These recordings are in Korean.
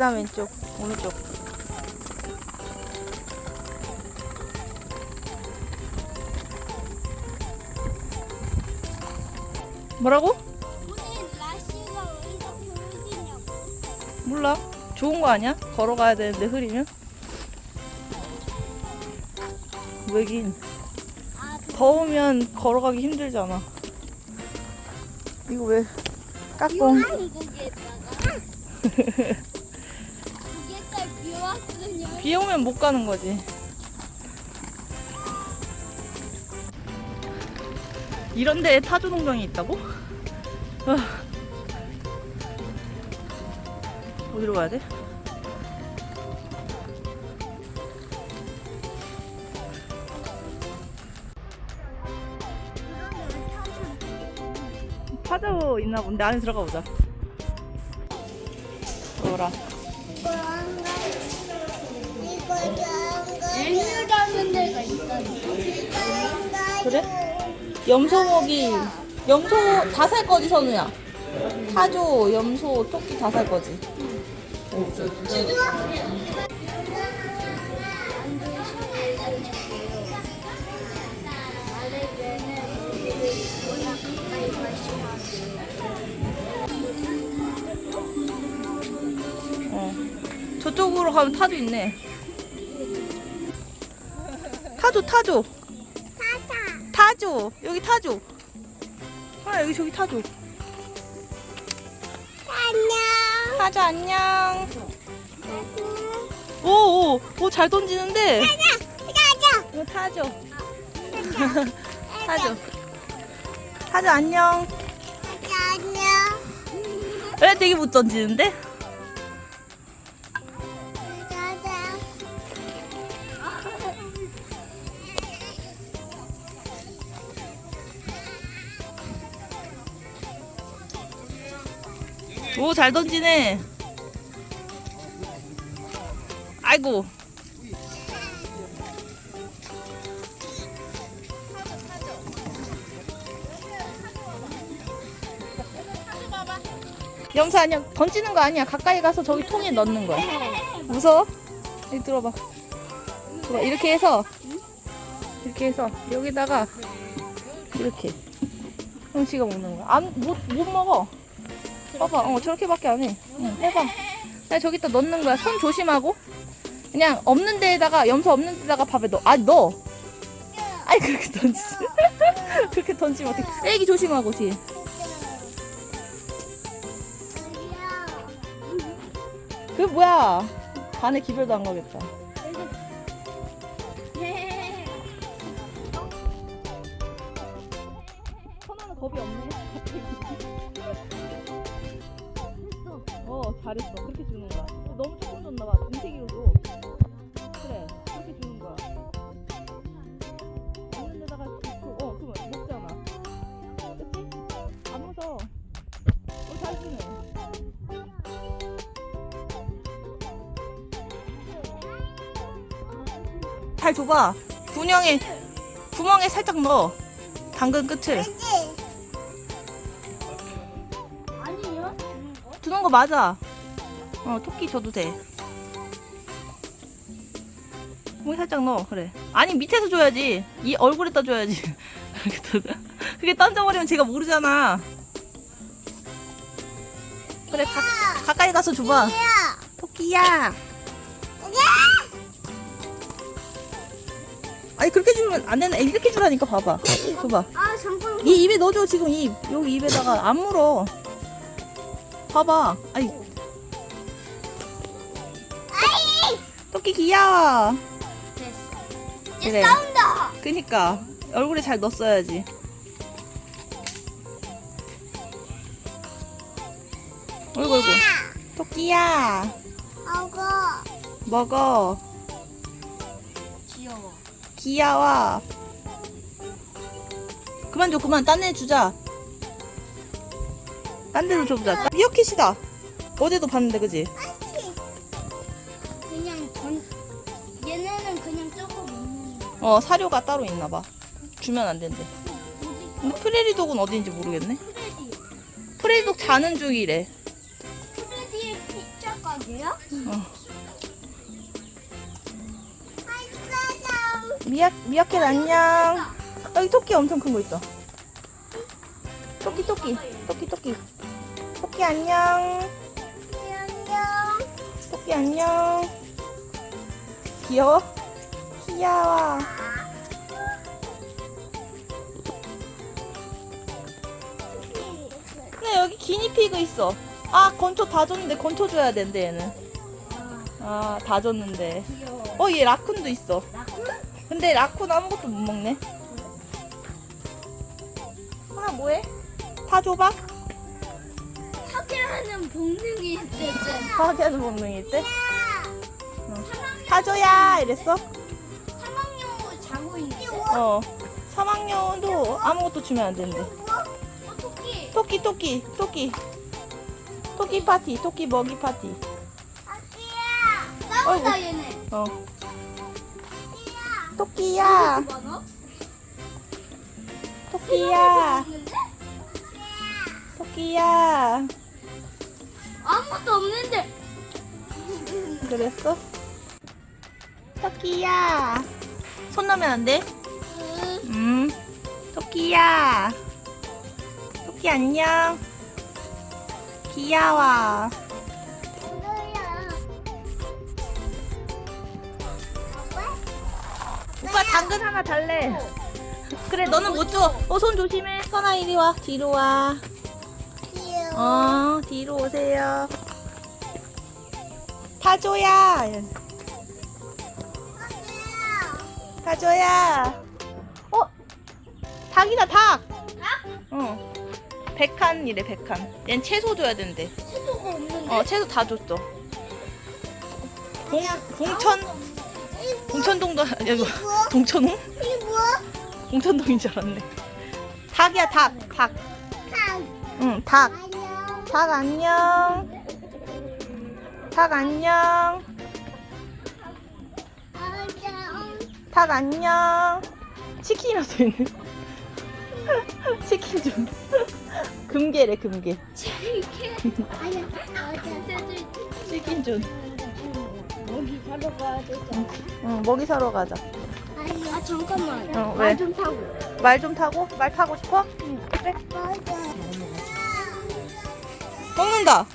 다음 왼쪽, 오른쪽. 뭐라고? 오늘 날씨가. 몰라. 좋은 거 아니야? 걸어가야 되는데 흐리면? 왜긴. 아, 더우면 걸어가기 힘들잖아. 이거 왜 왔으면 비 오면 못 가는 거지. 이런 데에 타조 농장이 있다고? 아. 어디로 가야 돼? 타조 있나 본데 안에 들어가 보자. 들어라. 그래? 염소먹이 염소 다 살 거지 선우야? 타조 염소 토끼 다 살 거지? 어. 저쪽으로 가면 타조 있네. 타조 타조 타조 여기 타조 아 여기 저기 타조 안녕. 타조 안녕. 오오오 잘 던지는데. 가자. 이거 타조 타조 타조 안녕. 가자, 안녕. 왜 되게 못 던지는데 오 잘 던지네. 아이고. 염소 아니야 던지는 거 아니야. 가까이 가서 저기 통에 넣는 거야. 무서워? 여기 들어봐. 들어봐. 이렇게 해서. 이렇게 해서. 여기다가 이렇게. 형씨가 먹는 거야. 안못 못 먹어 봐봐, 어 저렇게밖에 안 해. 응, 해봐. 나 저기다 넣는 거야. 손 조심하고. 그냥 없는 데에다가 염소 없는 데다가 밥에 넣어. 아 넣어. 아이 그렇게 던지지. 그렇게 던지면 어떡해. 애기 조심하고 뒤에. 그 뭐야? 반에 기별도 안 가겠다. 겁이 없네. 잘했어. 그렇게 주는 거야. 너무 조금 줬나 봐. 중세기로 줘 그래 그렇게 주는 거야. 없는 데다가 넣고 어 그러면 먹잖아. 그치? 안 무서워 어잘 주네. 잘 줘봐. 구멍에 구멍에 살짝 넣어. 당근 끝을. 아니요? 주는 거 맞아. 어, 토끼 줘도 돼. 목에 살짝 넣어, 그래. 아니, 밑에서 줘야지. 이 얼굴에다 줘야지. 던- 그게 던져버리면 제가 모르잖아. 그래, 가, 가까이 가서 줘봐. 토끼야. 아니, 그렇게 주면 안 되나? 이렇게 주라니까, 봐봐. 줘봐. 아, 잠깐. 이 입에 넣어줘, 지금 입. 여기 입에다가 안 물어. 봐봐. 아이. 토끼 귀여워. 됐어. 그래. 이제 싸운다. 그니까 얼굴에 잘 넣었어야지. 어이구 어이구. 토끼야. 아고. 먹어. 귀여워. 귀여워. 그만 줘 그만 딴 애 주자. 딴 데로 줘보자. 미어캣이다. 어제도 봤는데 그지? 어 사료가 따로 있나 봐. 주면 안 된대. 근데 프레리 독은 어디인지 모르겠네. 프레디. 프레디도 자는 중이래. 프레디의 피자? 어. 아이스크림. 미약 미약캣 안녕. 여기 토끼 엄청 큰 거 있어. 토끼 토끼 토끼 토끼 토끼 안녕. 안녕. 토끼 안녕. 귀여워? 귀여워. 기니피그 있어. 아 건초 다 줬는데 건초 줘야 된대 얘는. 아 다 줬는데. 어 얘 라쿤도 있어. 라쿤? 근데 라쿤 아무것도 못 먹네. 하나 뭐해? 다 줘봐. 하계하는 본능이 있대잖아. 파괴하는 본능일 때. 다 줘야 이랬어. 사막용으로 자고 있는데. 어. 사막여도 아무것도 주면 안 된대. 어, 토끼. 토끼 토끼 토끼 파티 토끼 먹이 파티. 토끼야. 싸운다 얘네. 어. 토끼야 많아? 토끼야 없는데? 토끼야. 아무것도 없는데. 그랬어? 토끼야. 손 넣으면 안 돼? 음. 토끼야. 토끼 안녕. 귀여워. 오빠 당근 하나 달래. 그래, 너는 못 줘. 어, 손 조심해. 선아, 이리 와. 뒤로 와. 어, 뒤로 오세요. 타조야. 타조야. 어? 닭이다, 닭. 닭? 어. 백한이래, 백한. 얜 채소 줘야 된대. 채소가 없는데. 어, 채소 다 줬어. 봉, 봉천, 봉천동도, 아니, 뭐, 동천홍? 이게 뭐야? 봉천동인 줄 알았네. 닭이야, 닭, 닭. 닭. 응, 닭. 안녕. 닭 안녕. 닭 안녕. 안녕. 닭 안녕. 치킨이라 써있네. 치킨 좀. 금괴래, 금괴. 이렇게. 아니야. 어제 치킨 좀. 먹이 사러 가야 되잖아. 응, 먹이 사러 가자. 아니, 아 잠깐만. 어, 왜? 말좀 타고. 말 좀 타고? 말 타고 싶어? 응, 그래. 맞아. 먹는다.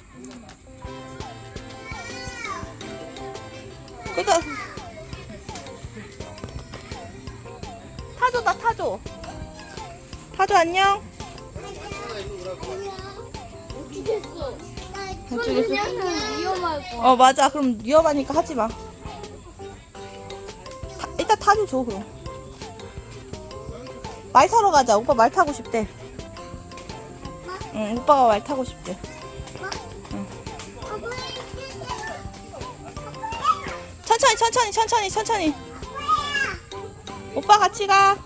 그다 타조 나 타조. 타조 안녕. 어떻게 했어? 어떻게 했어? 손 위험할 거. 어 맞아. 그럼 위험하니까 하지 마. 타, 일단 타조 줘 그럼. 말 타러 가자. 오빠 말 타고 싶대. 응, 오빠가 말 타고 싶대. 천천히 천천히 천천히 천천히. 오빠 같이 가.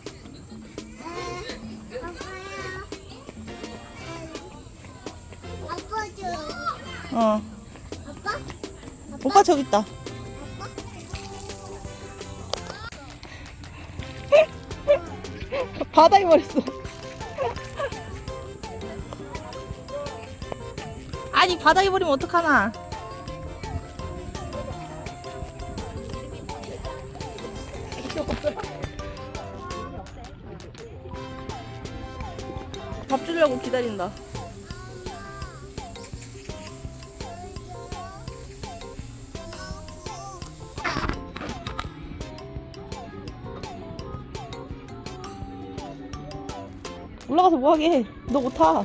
어. 아빠? 오빠 저기 있다. 바다에 버렸어. 아니 바다에 버리면 어떡하나? 밥 주려고 기다린다. 올라가서 뭐하게 해? 너못 타.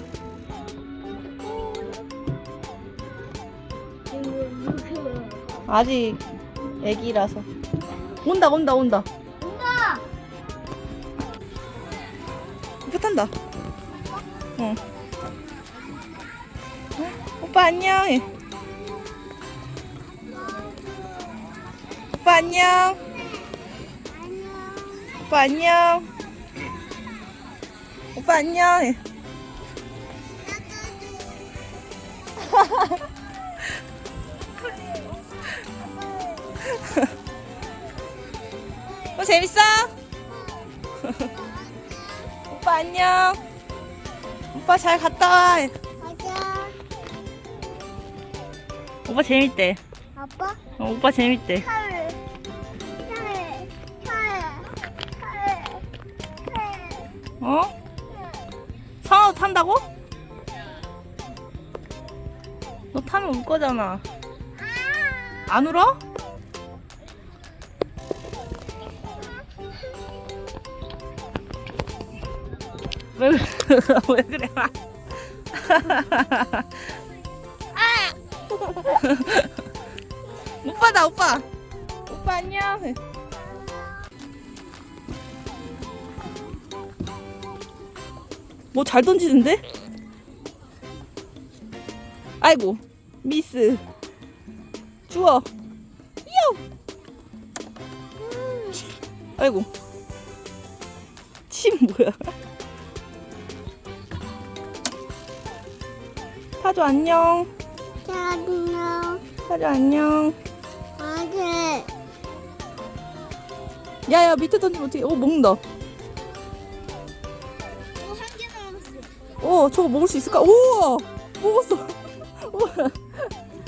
아직 애기라서. 온다 온다 온다. 온다. 오빠 탄다. 응. 응? 오빠 안녕. 해. 오빠 안녕. 오빠 안녕. 오빠 안녕. 해. 어, 재밌어? 오빠 안녕. 오빠 잘 갔다 와. 가자. 오빠 재밌대. 아빠? 어, 오빠 재밌대. 차를. 차를. 차를. 차를. 차를. 어? 탄다고? 너 타면 울 거잖아. 안 울어? 왜, 왜 그래? 오빠다, 오빠. 오빠 안녕. 뭐 잘 던지는데? 아이고 미스. 주워. 이요! 아이고. 침 뭐야? 타조 안녕. 안녕. 타조 안녕. 아들. 야야 밑에 던지면 어떡해? 어 먹는다 어 저거 먹을 수 있을까? 우와! 먹었어.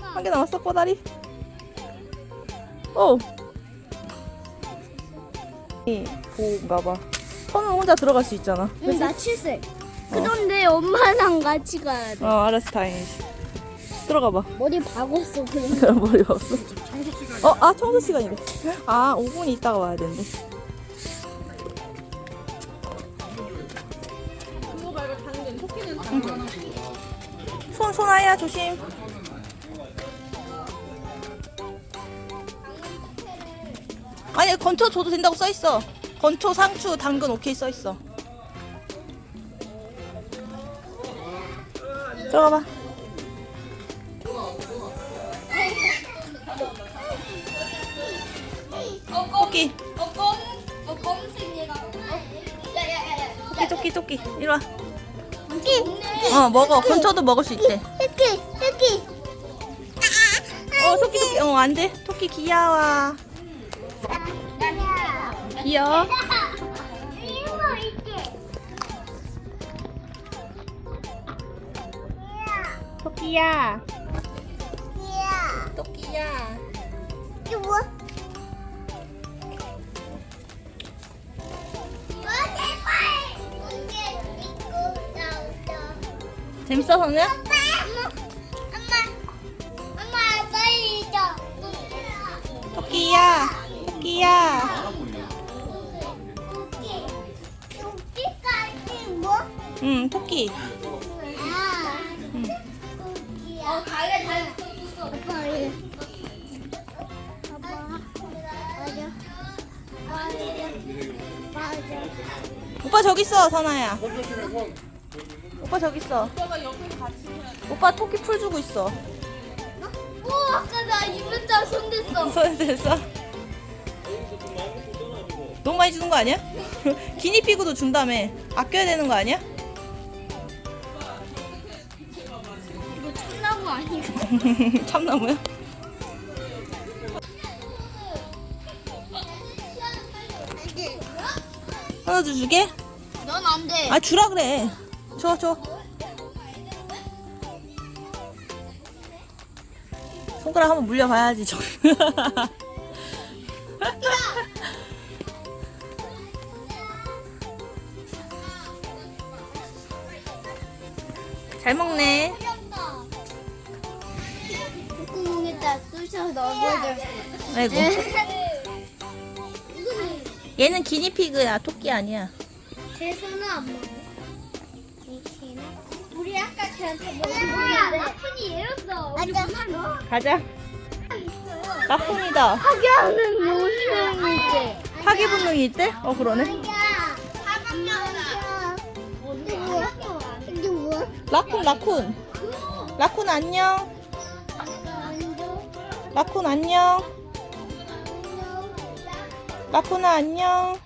한 개 남았어 꼬다리. 어. 이, 보인가봐. 선은 혼자 들어갈 수 있잖아. 응, 나 7세. 그런데 엄마랑 같이 가야 돼. 어 알았어 다행이지. 들어가봐. 머리 박았어, 그럼. 머리 없어? 어, 아 청소 시간이래 아 5분 있다가 와야 되는데 손, 손아야 조심. 아니 건초 줘도 된다고 써 있어. 건초, 상추, 당근 오케이 써 있어. 들어가 봐. 토끼. 어, 검, 어, 얘가. 야야야야. 토끼 토끼 토끼. 이리 와 토끼. 어 먹어 건초도 먹을 수 있대 토끼. 토끼. 어 토끼 토끼 어 안돼 토끼 귀여워 귀여워. 토끼야 야. 토끼야 이거 뭐? 재밌어 선우야? 토끼야 토끼야 응 토끼 응. 어. 아빠. 맞아. 맞아. 맞아. 오빠 저기 있어 선아야 오빠 저기 있어 오빠 토끼 풀 주고 있어 오, 아까 나 이문자 손 댔어. 손에 대서 너무 많이 주는 거 아니야? 기니피그도 준다며 아껴야 되는 거 아니야? 이거 참나무 아니고. 참나무야? 하나 더 주게? 넌 안 돼. 아 주라 그래 줘 줘. 손가락 한번 물려봐야지 저. 잘 먹네. 콧구멍에다 쑤셔 넣어줘. 아이고. 얘는 기니피그야 토끼 아니야. 제 손은 안 먹어. 얘였어. 우리 넣어. 가자. 나쁜이다. 하기하는 모습이지. 파기 본능이 있대? 어 그러네. 뭐야? 라쿤 라쿤. 라쿤 안녕. 라쿤 안녕. 라쿤아 안녕.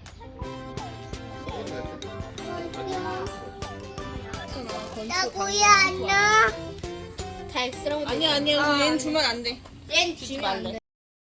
나구야 안녕. 다 엑스라고. 아니야 아니야 얘는 주면 안 돼. 얜 주면 안 돼.